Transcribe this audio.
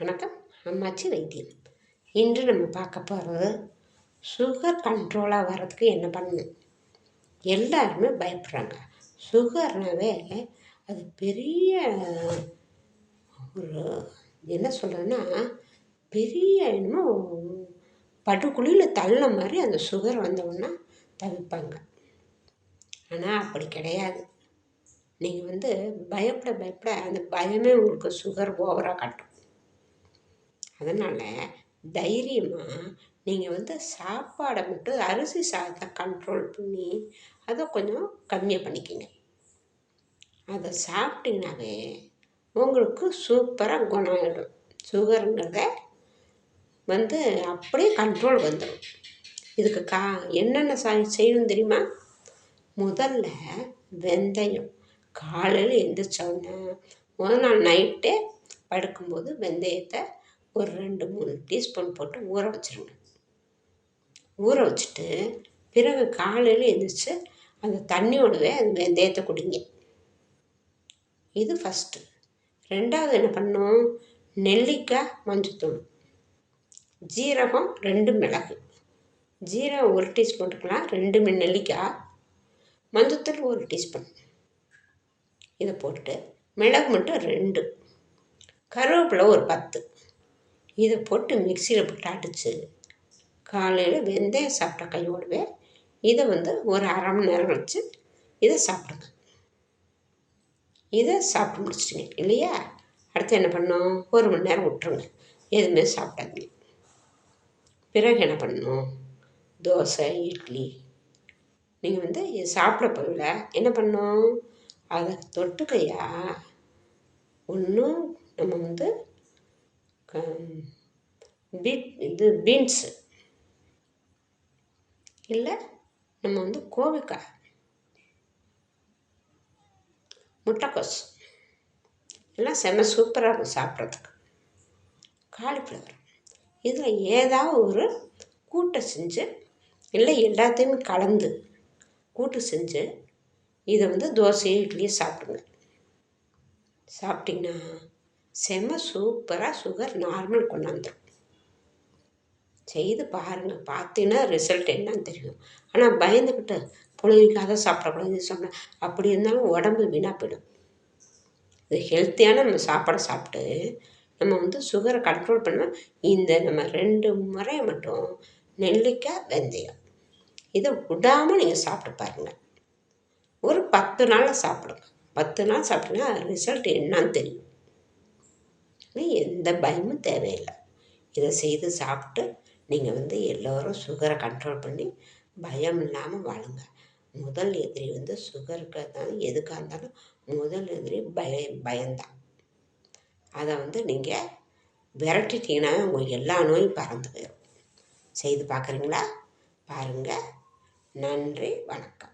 வணக்கம். அம்மாச்சி வைத்தியம். இன்று நம்ம பார்க்க போகிறது சுகர் கண்ட்ரோலாக வர்றதுக்கு என்ன பண்ணணும் எல்லாருமே பயப்படுறாங்க. சுகர்னாவே அது பெரிய ஒரு என்ன சொல்கிறதுன்னா பெரிய என்னமோ படுகுழியில் தள்ள மாதிரி அந்த சுகர் வந்தவுடனே தவிப்பாங்க. ஆனால் அப்படி கிடையாது. நீங்கள் வந்து பயப்பட பயப்பட அந்த பயமே உங்களுக்கு சுகர் ஓவராக காட்டும். அதனால் தைரியமாக நீங்கள் வந்து சாப்பாடை மட்டும் அரிசி சாதத்தை கண்ட்ரோல் பண்ணி அதை கொஞ்சம் கம்மியாக பண்ணிக்கிங்க. அதை சாப்பிட்டிங்கனாவே உங்களுக்கு சூப்பராக குணம் ஆகிடும் சுகருங்கிறத வந்து அப்படியே கண்ட்ரோல் வந்துடும் இதுக்கு கா என்னென்ன செய்யணும் தெரியுமா? முதல்ல வெந்தயம். காலையில் எந்திரிச்சோன்னா முதல் நாள் நைட்டே படுக்கும்போது வெந்தயத்தை ஒரு ரெண்டு மூணு டீஸ்பூன் போட்டு ஊற வச்சுருங்க. ஊற வச்சுட்டு பிறகு காலையில் எழுந்திரிச்சு அந்த தண்ணியோடவே அந்த வெந்தயத்தை குடிங்க. இது ஃபஸ்ட்டு ரெண்டாவது என்ன பண்ணும் நெல்லிக்காய் மஞ்சத்தூள். ஜீரகம் ரெண்டு மிளகு. ஜீரகம் ஒரு டீஸ்பூன் இருக்கலாம் ரெண்டு நெல்லிக்காய். மஞ்சத்தூள் ஒரு டீஸ்பூன். இதை போட்டு மிளகு மட்டும் ரெண்டு. கருவேப்பிலை ஒரு பத்து. இதை போட்டு மிக்சியில் போட்டு அடித்து காலையில் வெந்தயம் சாப்பிட்ட கையோடவே இதை வந்து ஒரு அரை மணி நேரம் வச்சு இதை சாப்பிடுங்க. இதை சாப்பிட்டு முடிச்சிட்டிங்க இல்லையா? அடுத்து என்ன பண்ணோம் ஒரு மணி நேரம் விட்டுருங்க. எதுவுமே சாப்பிடாதீங்க. பிறகு என்ன பண்ணணும்? தோசை இட்லி. நீங்கள் வந்து சாப்பிட போகல என்ன பண்ணணும்? அதை தொட்டுக்கையா ஒன்றும் நம்ம வந்து பீட் இது பீன்ஸு இல்லை நம்ம வந்து கோவிக்காய். முட்டைக்கோஸ். எல்லாம் செம்ம சூப்பராக இருக்கும் சாப்பிட்றதுக்கு. காலிஃப்ளவர். இதில் ஏதாவது ஒரு கூட்டை செஞ்சு இல்லை எல்லாத்தையுமே கலந்து கூட்டு செஞ்சு இதை வந்து தோசையை இட்லியே சாப்பிடுங்க. சாப்பிட்டிங்கன்னா செம்ம சூப்பராக சுகர் நார்மல் கொண்டாந்துடும் செய்து பாருங்கள் பார்த்தீங்கன்னா ரிசல்ட் என்னன்னு தெரியும். ஆனால் பயந்துக்கிட்டு பிள்ளைங்களுக்கு அதை சாப்பிடக்கூடாது இது சாப்பிட அப்படி இருந்தாலும் உடம்பு வீணாக போயிடும். இது ஹெல்த்தியான நம்ம சாப்பாடை சாப்பிட்டு நம்ம வந்து சுகரை கண்ட்ரோல் பண்ண இந்த நம்ம ரெண்டு முறையை மட்டும் நெல்லிக்காய் வெந்தயம். இதை விடாமல் நீங்கள் சாப்பிட்டு பாருங்கள் ஒரு பத்து நாளில் சாப்பிடுங்க பத்து நாள் சாப்பிட்டீங்கன்னா ரிசல்ட் என்னான்னு தெரியும். எந்த பயமும் தேவையில்லை. இதை செய்து சாப்பிட்டு நீங்கள் வந்து எல்லோரும் சுகரை கண்ட்ரோல் பண்ணி பயம் இல்லாமல் வாழுங்க. முதல் எதிரி வந்து சுகருக்கு இருந்தாலும் எதுக்காக இருந்தாலும் முதல் எதிரி பய பயம்தான். அதை வந்து நீங்கள் விரட்டிட்டீங்கன்னா உங்கள் எல்லா நோயும் பறந்து போயிடும் செய்து பார்க்குறீங்களா? பாருங்கள் நன்றி. வணக்கம்.